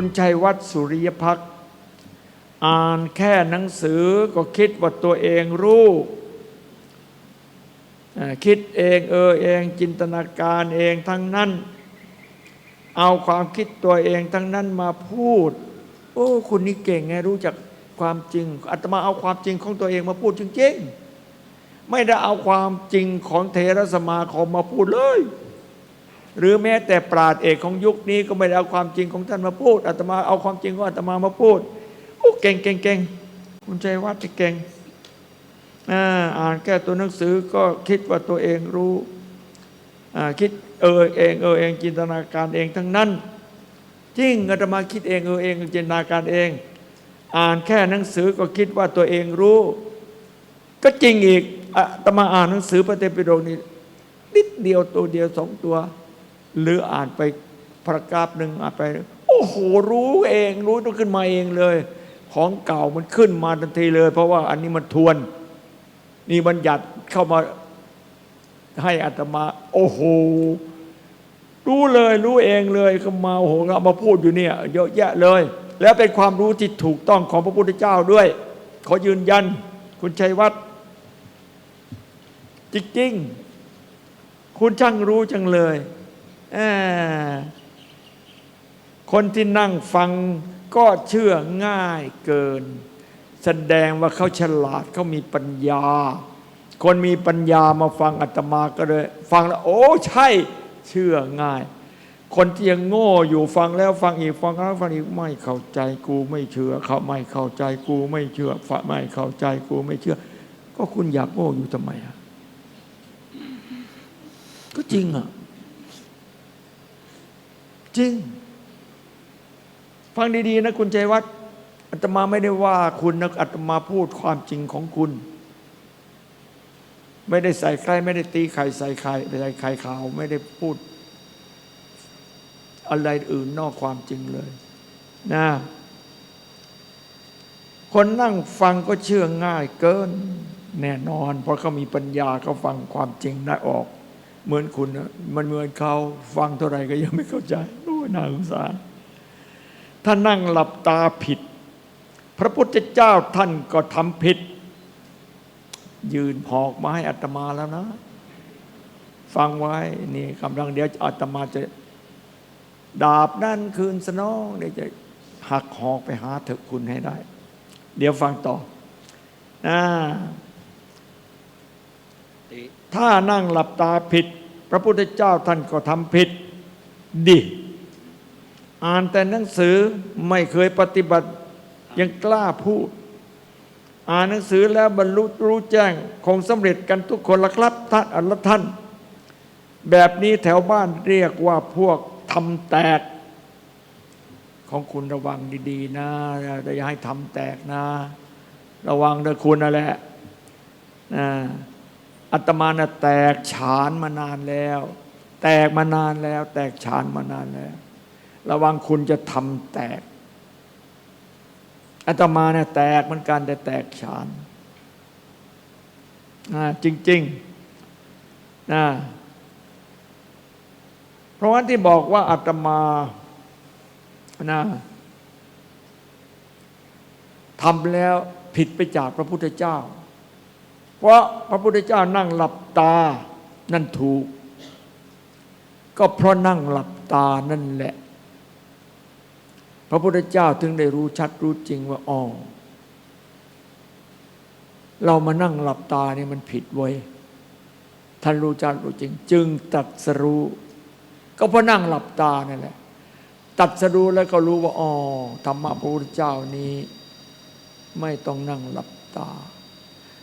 คุณชัยวัฒน์สุริยพักษ์อ่านแค่หนังสือก็คิดว่าตัวเองรู้คิดเองเออเองจินตนาการเองทั้งนั้น เอาความคิดตัวเองทั้งนั้นมาพูด โอ้คุณนี่เก่งไงรู้จักความจริงอาตมาเอาความจริงของตัวเองมาพูดจริงๆ ไม่ได้เอาความจริงของเทรสมาคมมาพูดเลย หรือแม้แต่ปราดเอกของยุคนี้ก็ไม่ได้เอาความจริงของท่านมาพูดอาตมาเอาความจริงของอาตมามาพูดโอ้เก่งเก่งเก่งคุณใจวัดเก่งอ่านแค่ตัวหนังสือก็คิดว่าตัวเองรู้คิดเออเองเออเองจินตนาการเองทั้งนั้นจริงอาตมาคิดเองเออเองจินตนาการเอง อ่านแค่หนังสือก็คิดว่าตัวเองรู้ ก็จริงอีกอาตมาอ่านหนังสือพระเตปิฎกนี่นิดเดียวตัวเดียวสองตัว หรืออ่านไปพระกราบหนึ่งอ่านไป โอ้โห รู้เอง รู้ต้องขึ้นมาเองเลย ของเก่ามันขึ้นมาทันทีเลย เพราะว่าอันนี้มันทวน นี่บัญญัติเข้ามาให้อาตมา โอ้โห รู้เลยรู้เองเลยก็มาโอ้โหเอามาพูดอยู่เนี่ย เยอะแยะเลย แล้วเป็นความรู้ที่ถูกต้องของพระพุทธเจ้าด้วย ขอยืนยัน คุณชัยวัฒน์จริงๆ คุณช่างรู้จังเลย คนที่นั่งฟังก็เชื่อง่ายเกิน แสดงว่าเขาฉลาดเขามีปัญญา คนมีปัญญามาฟังอาตมาก็เลย ฟังแล้ว โอ้ใช่ เชื่อง่าย คนที่ยังโง่อยู่ฟังแล้วฟังอีกฟังแล้วฟังอีกไม่เข้าใจกูไม่เชื่อ เขาไม่เข้าใจกูไม่เชื่อฟังไม่เข้าใจกูไม่เชื่อ ก็คุณอยากโง่อยู่ทำไมอะก็จริงอะ จริง ฟังดีๆนะคุณใจวัฒน์อาตมาไม่ได้ว่าคุณนะอาตมาพูดความจริงของคุณ ไม่ได้ใส่ใครไม่ได้ตีใครใส่ใครใส่ใครขาวไม่ได้พูด อะไรอื่นนอกความจริงเลยนะคนนั่งฟังก็เชื่อง่ายเกิน แน่นอน เพราะเขามีปัญญาเขาฟังความจริงได้ออก เหมือนคุณนะมันเหมือนเขาฟังเท่าไหร่ก็ยังไม่เข้าใจโอ้ยน่าสงสารถ้านั่งหลับตาผิด พระพุทธเจ้าท่านก็ทำผิด ยืนพอกมาให้อัตมาแล้วนะ ฟังไว้นี่กำลังเดี๋ยวอาตมาจะดาบนั่นคืนสนองเดี๋ยวจะหักหอกไปหาเถอะคุณให้ได้ เดี๋ยวฟังต่อนะถ้านั่งหลับตาผิด พระพุทธเจ้าท่านก็ทำผิดดิ อ่านแต่หนังสือไม่เคยปฏิบัติยังกล้าพูด อ่านหนังสือแล้วบรรลุรู้แจ้งคงสำเร็จกันทุกคนละครับท่านอัลละท่าน แบบนี้แถวบ้านเรียกว่าพวกทำแตก ของคุณระวังดีๆ นะอย่าให้ทำแตกนะ ระวังเถอคุณนั่นแหละนะ อัตมาน่ะแตกฉานมานานแล้ว แตกมานานแล้ว แตกฉานมานานแล้ว ระวังคุณจะทำแตกอัตมาเนี่ยแตกเหมือนกันแต่แตกฉานนะจริงๆนะเพราะงั้นที่บอกว่าอาตมานะทำแล้วผิดไปจากพระพุทธเจ้า เพราะพระพุทธเจ้านั่งหลับตานั่นถูก ก็เพราะนั่งหลับตานั่นแหละ พระพุทธเจ้าถึงได้รู้ชัดรู้จริงว่าอ๋อเรามานั่งหลับตาเนี่ยมันผิดไว้ท่านรู้จักรู้จริง จึงตรัสรู้ ก็เพราะนั่งหลับตานั่นแหละตัดสรู้แล้วก็รู้ว่าอ๋อธรรมะพระพุทธเจ้านี้ ไม่ต้องนั่งหลับตา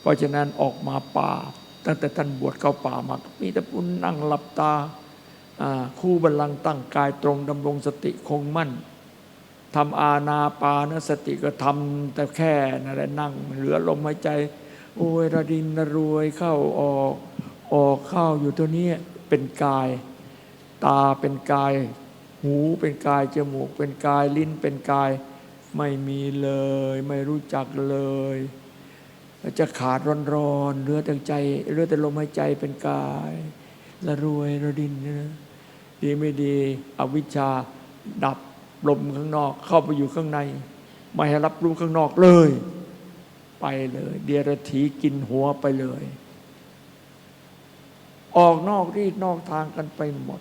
เพราะฉะนั้นออกมาป่า ตั้งแต่ท่านบวชเข้าป่ามามีแต่ปุณนั่งหลับตาคู่บัลลังก์ตั้งกายตรงดำรงสติคงมั่นทำอาณาปานสติก็ทำแต่แค่นั่นแหละนั่ง เหลือลมหายใจ โอ้ยระดินระรวยเข้าออกออกเข้าอยู่ตัวนี้เป็นกาย ตาเป็นกาย หูเป็นกายจมูกเป็นกายลิ้นเป็นกาย ไม่มีเลย ไม่รู้จักเลย จะขาดร้อนๆเหลือแต่ใจเหลือแต่ลมหายใจเป็นกายละรวยระดินนะดีไม่ดีอวิชชาดับลมข้างนอก เข้าไปอยู่ข้างใน ไม่ให้รับรู้ข้างนอกเลย ไปเลย เดียรถีกินหัวไปเลย ออกนอกรีดนอกทางกันไปหมด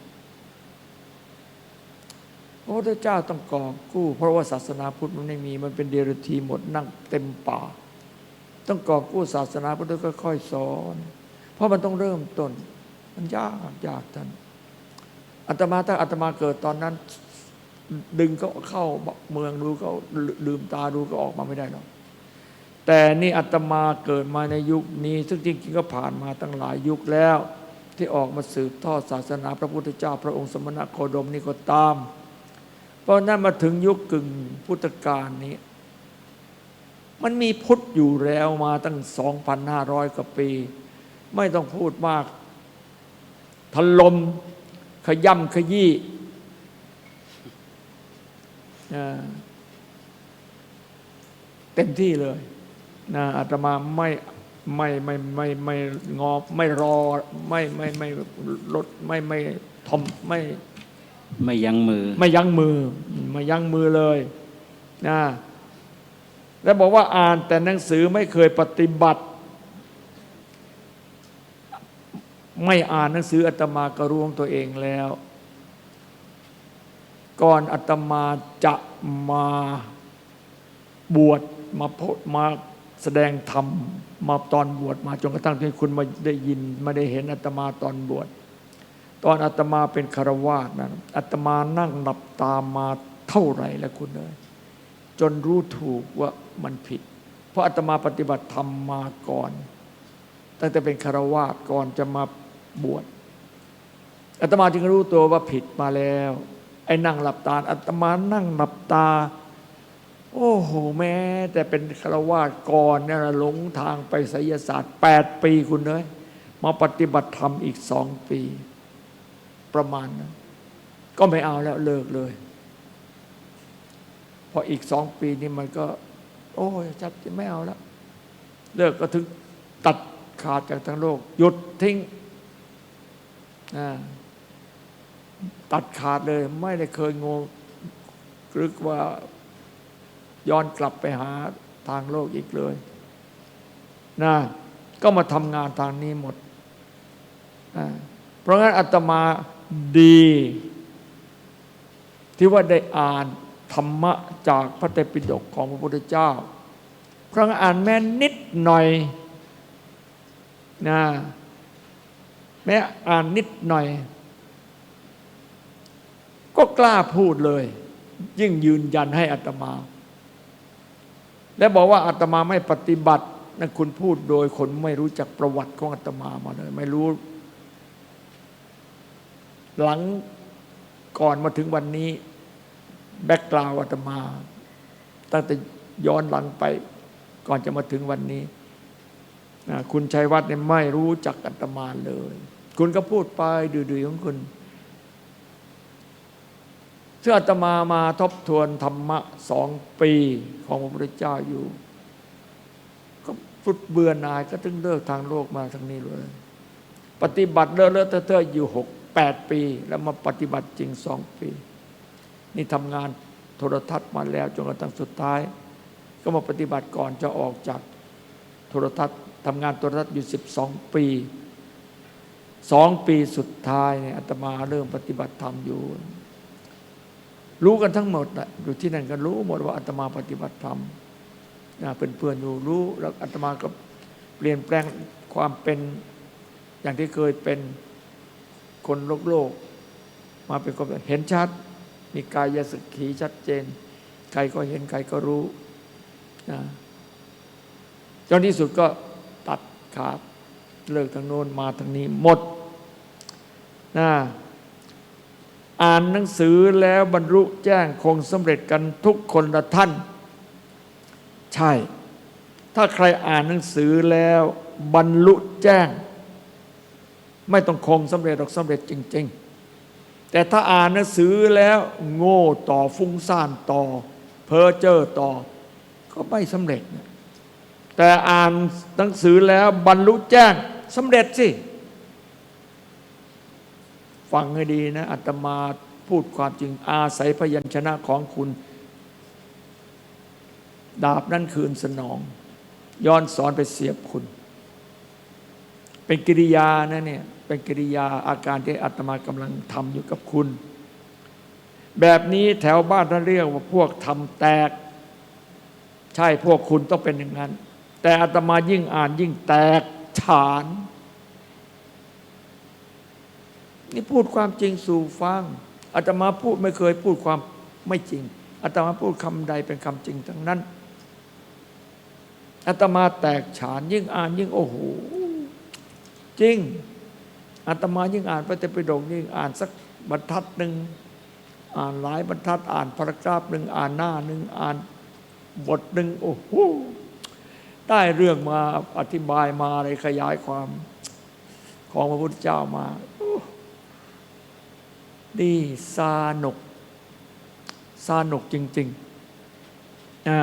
พระพุทธเจ้าต้องกอบกู้ เพราะว่าศาสนาพุทธมันไม่มีมันเป็นเดรัจฉีหมดนั่งเต็มป่า ต้องกอบกู้ศาสนาพุทธค่อยๆสอน เพราะมันต้องเริ่มต้น มันยากยากท่านอาตมาถ้าอาตมาเกิดตอนนั้น ดึงเขาเข้าเมืองดูเขาลืมตาดูก็ออกมาไม่ได้หรอกแต่นี่อาตมาเกิดมาในยุคนี้ ซึ่งจริงๆก็ผ่านมาตั้งหลายยุคแล้ว ที่ออกมาสืบทอดศาสนาพระพุทธเจ้า พระองค์สมณโคดมนี่ก็ตาม เพราะนั้นมาถึงยุคกึ่งพุทธกาลนี้ มันมีพุทธอยู่แล้วมาตั้ง 2,500 กว่าปี ไม่ต้องพูดมากถล่มขย่ำขยี้อ่าเต็มที่เลยนะอาตมาไม่ไม่ไม่ไม่ไม่งอไม่รอไม่ไม่ไม่ลดไม่ไม่ทอมไม่ไม่ยั้งมือ ไม่ยั้งมือ ไม่ยั้งมือเลยนะ แล้วบอกว่าอ่านแต่หนังสือไม่เคยปฏิบัติ ไม่อ่านหนังสืออาตมากรู้ของตัวเองแล้ว ก่อนอาตมาจะมาบวชมาพบมาแสดงธรรมมาตอนบวชมาจนกระทั่งที่คุณมาได้ยินมาได้เห็นอาตมาตอนบวชตอนอาตมาเป็นคารวาสนั้นอาตมานั่งหลับตามาเท่าไหร่แล้วคุณเลย จนรู้ถูกว่ามันผิด เพราะอาตมาปฏิบัติธรรมมาก่อน ตั้งแต่เป็นคารวาสก่อนจะมาบวชอาตมาจึงรู้ตัวว่าผิดมาแล้ว ไอ้นั่งหลับตาอาตมานั่งหลับตา โอ้โหแม้แต่เป็นคารวาสก่อนเนี่ยหลงทางไปไสยศาสตร์แปดปีคุณเลยมาปฏิบัติธรรมอีกสองปี ประมาณนั้นก็ไม่เอาแล้วเลิกเลย พออีกสองปีนี่มันก็ โอ้ยชัดจะไม่เอาแล้วเลิกก็ถึงตัดขาดจากทั้งโลก หยุดทิ้งตัดขาดเลย ไม่ได้เคยงงหรือว่าย้อนกลับไปหาทางโลกอีกเลยนะก็มาทำงานทางนี้หมด เพราะงั้นอาตมาดี ที่ว่าได้อ่าน ธรรมะจากพระไตปิฎกของพระพุทธเจ้า พราะงั้นอ่านแม้นิดหน่อยนะแม้อ่านนิดหน่อย ก็กล้าพูดเลย ยิ่งยืนยันให้อัตมา และบอกว่าอาตมาไม่ปฏิบัตินั่นคุณพูดโดยคนไม่รู้จักประวัติของอาตมามาเลย ไม่รู้ หลังก่อนมาถึงวันนี้ แบ็กกราวอาตมา ตั้งแต่ย้อนหลังไป ก่อนจะมาถึงวันนี้นะคุณชัยวัฒน์เนี่ยไม่รู้จักอาตมาเลย คุณก็พูดไปดื้อๆของคุณซึ่งอาตมามาทบทวนธรรมะสองปีของพระพุทธเจ้าอยู่ ก็ฟุดเบื่อหน่ายก็ถึงเลิกทางโลกมาทางนี้เลย ปฏิบัติเลอะเลอะเทอะเทอะอยู่หกแปดปี แล้วมาปฏิบัติจริงสองปี นี่ทำงานโทรทัศน์มาแล้วจนกระทั่งสุดท้าย ก็มาปฏิบัติก่อนจะออกจากโทรทัศน์ทำงานโทรทัศน์อยู่สิบสองปีสองปีสุดท้ายเนี่ยอาตมาเริ่มปฏิบัติธรรมอยู่ รู้กันทั้งหมดนะอยู่ที่นั่นก็รู้หมดว่าอาตมาปฏิบัติธรรมนะเป็นเพื่อนอยู่รู้แล้วอาตมาก็เปลี่ยนแปลงความเป็นอย่างที่เคยเป็นคนโลกโลก มาเป็นคนเห็นชัด มีกายสกขีชัดเจนใครก็เห็นใครก็รู้นะจนที่สุดก็ตัดขาดเลิกทางโน้นมาทางนี้หมดนะอ่านหนังสือแล้วบรรลุแจ้งคงสำเร็จกันทุกคนละท่าน ใช่ ถ้าใครอ่านหนังสือแล้วบรรลุแจ้ง ไม่ต้องคงสำเร็จหรอกสำเร็จจริง ๆ แต่ถ้าอ่านหนังสือแล้วโง่ต่อฟุ้งซ่านต่อ เพ้อเจ้อต่อ ก็ไม่สำเร็จ แต่อ่านหนังสือแล้วบรรลุแจ้งสำเร็จสิฟังให้ดีนะอาตมาพูดความจริงอาศัยพยัญชนะของคุณ ดาบนั่นคืนสนอง ย้อนสอนไปเสียบคุณ เป็นกิริยานะเนี่ย เป็นกิริยาอาการที่อาตมากำลังทำอยู่กับคุณ แบบนี้แถวบ้านท่านเรียกว่าพวกทำแตก ใช่พวกคุณต้องเป็นอย่างนั้น แต่อาตมายิ่งอ่านยิ่งแตกฉาน นี่พูดความจริงสู่ฟังอาตมาพูดไม่เคยพูดความไม่จริงอาตมาพูดคำใดเป็นคำจริงทั้งนั้นอาตมาแตกฉานยิ่งอ่านยิ่งโอ้โหจริง อาตมายิ่งอ่านพระเตปิฎกยิ่งอ่านสักบรรทัดหนึ่งอ่านหลายบรรทัด อ่านพารากราฟหนึ่งอ่านหน้าหนึ่งอ่านบทหนึ่งโอ้โหได้เรื่องมาอธิบายมาอะไรขยายความของพระพุทธเจ้ามาดีสาหนกสาหนกจริงๆอ่า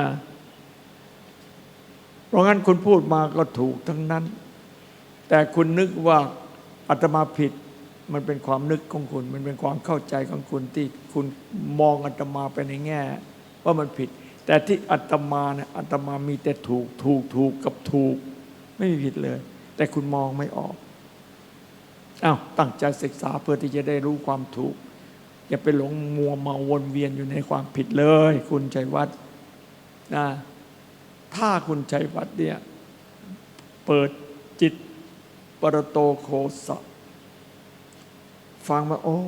เพราะงั้นคุณพูดมาก็ถูกทั้งนั้น แต่คุณนึกว่า อาตมาผิดมันเป็นความนึกของคุณ มันเป็นความเข้าใจของคุณที่คุณมองอาตมาไปในแง่ ว่ามันผิด แต่ที่อาตมาเนี่ยอาตมามีแต่ถูกถูกถูกกับถูก ไม่มีผิดเลย แต่คุณมองไม่ออกอ้าวตั้งใจศึกษาเพื่อที่จะได้รู้ความถูก อย่าไปหลงมัวมาวนเวียนอยู่ในความผิดเลย คุณชัยวัฒน์นะถ้าคุณชัยวัฒน์เนี่ยเปิดจิต รโตโคสะ ฟังมาโอ้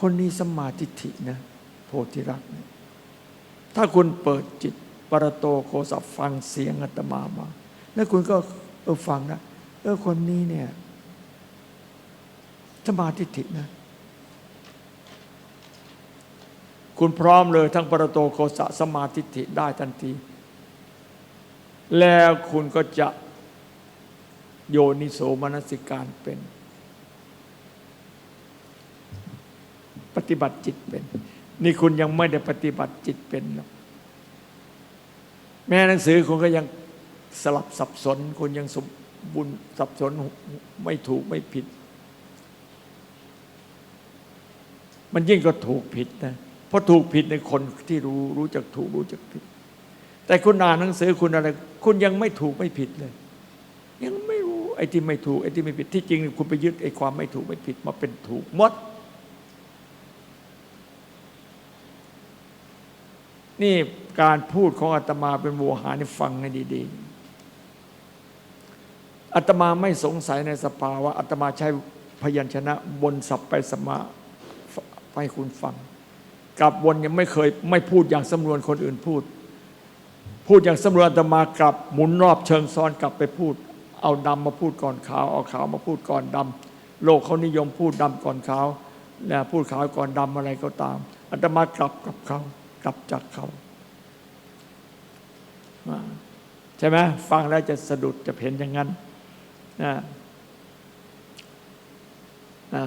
คนนี้สมาธิฐินะ โพธิรักษ์ถ้าคุณเปิดจิตปรโตโคสะฟังเสียงอาตมามา แล้วคุณก็เออฟังนะเออคนนี้เนี่ยสมาธิฐินะ คุณพร้อมเลยทั้งปรโตโคสะสมาธิฐิได้ทันที แล้วคุณก็จะโยนิโสมนสิการเป็น ปฏิบัติจิตเป็น นี่คุณยังไม่ได้ปฏิบัติจิตเป็นหรอกแม่หนังสือคุณก็ยังสลับสับสน คุณยังสมบุญสับสนไม่ถูกไม่ผิด มันยิ่งก็ถูกผิดนะเพราะถูกผิดในคนที่รู้รู้จักถูกรู้จักผิด แต่คุณอ่านหนังสือคุณอะไร คุณยังไม่ถูกไม่ผิดเลย ยังไม่รู้ไอ้ที่ไม่ถูกไอ้ที่ไม่ผิดที่จริง คุณไปยึดไอ้ความไม่ถูกไม่ผิดมาเป็นถูกหมด นี่การพูดของอาตมาเป็นโวหารนี่ฟังให้ดี ๆอาตมาไม่สงสัยในสภาวะอาตมาใช้พยัญชนะบนสับไปสมาไปคุณฟังกลับวนยังไม่เคยไม่พูดอย่างสำนวนคนอื่นพูด พูดอย่างสำนวนอาตมากลับหมุนรอบเชิงซ้อนกลับไปพูด เอาดำมาพูดก่อนขาว เอาขาวมาพูดก่อนดำโลกเขานิยมพูดดำก่อนขาวนะพูดขาวก่อนดำอะไรก็ตามอาตมากลับกับเขากลับจากเขาใช่ไหมฟังแล้วจะสะดุดจะเห็นอย่างนั้นนะ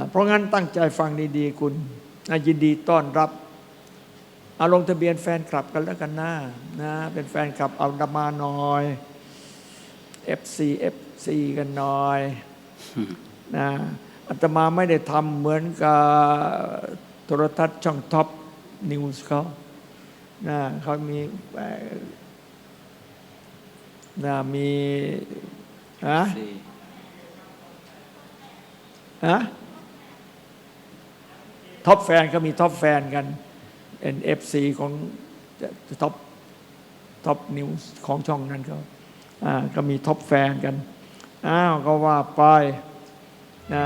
เพราะงั้นตั้งใจฟังดีๆคุณยินดีต้อนรับ เอาลงทะเบียนแฟนคลับกันแล้วกันนะนะเป็นแฟนคลับเอาดามาหน่อย FC FC กันหน่อยนะอาตมาไม่ได้ทำเหมือนกับโทรทัศน์ช่องท็อปนิวส์เขานะเขามีนะมีฮะฮะท็อปแฟนก็มีท็อปแฟนกัน เป็น FC ของท็อปท็อปนิวส์ของช่องนั้นเขาก็มีท็อปแฟนกัน อ้าว ก็ว่าไปนะ